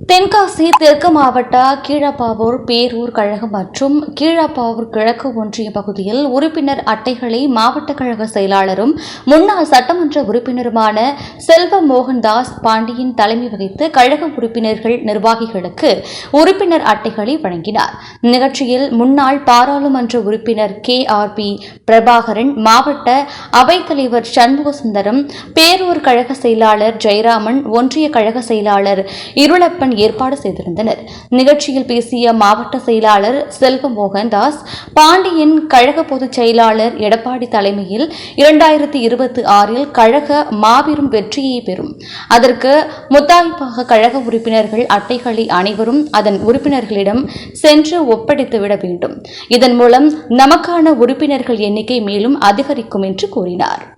தென்காசி தெற்கு மாவட்ட கீழப்பாவூர் பேரூர் கழகம் மற்றும் கீழப்பாவூர் கிழக்கு ஒன்றிய பகுதியில் உறுப்பினர் அட்டைகளை மாவட்ட கழக செயலாளரும் முன்னாள் சட்டமன்ற உறுப்பினருமான செல்வ மோகன்தாஸ் பாண்டியன் தலைமை வகித்து கழக உறுப்பினர்கள் நிர்வாகிகளுக்கு உறுப்பினர் அட்டைகளை வழங்கினார். நிகழ்ச்சியில் முன்னாள் பாராளுமன்ற உறுப்பினர் கே ஆர் பி பிரபாகரன் மாவட்ட அவைத்தலைவர் சண்முக சுந்தரம் பேரூர் கழக செயலாளர் ஜெயராமன் ஒன்றிய கழக செயலாளர் இருளப்பன் ஏற்பாடு செய்திருந்தனர். நிகழ்ச்சியில் பேசிய மாவட்ட செயலாளர் செல்வ மோகன்தாஸ் பாண்டியன் கழக பொதுச் செயலாளர் எடப்பாடி தலைமையில் இரண்டாயிரத்தி இருபத்தி ஆறில் கழக மாபெரும் வெற்றியை பெறும். அதற்கு முத்தாய்ப்பாக கழக உறுப்பினர்கள் அட்டைகளை அனைவரும் அதன் உறுப்பினர்களிடம் சென்று ஒப்படைத்துவிட வேண்டும். இதன் மூலம் நமக்கான உறுப்பினர்கள் எண்ணிக்கை மேலும் அதிகரிக்கும் என்று கூறினார்.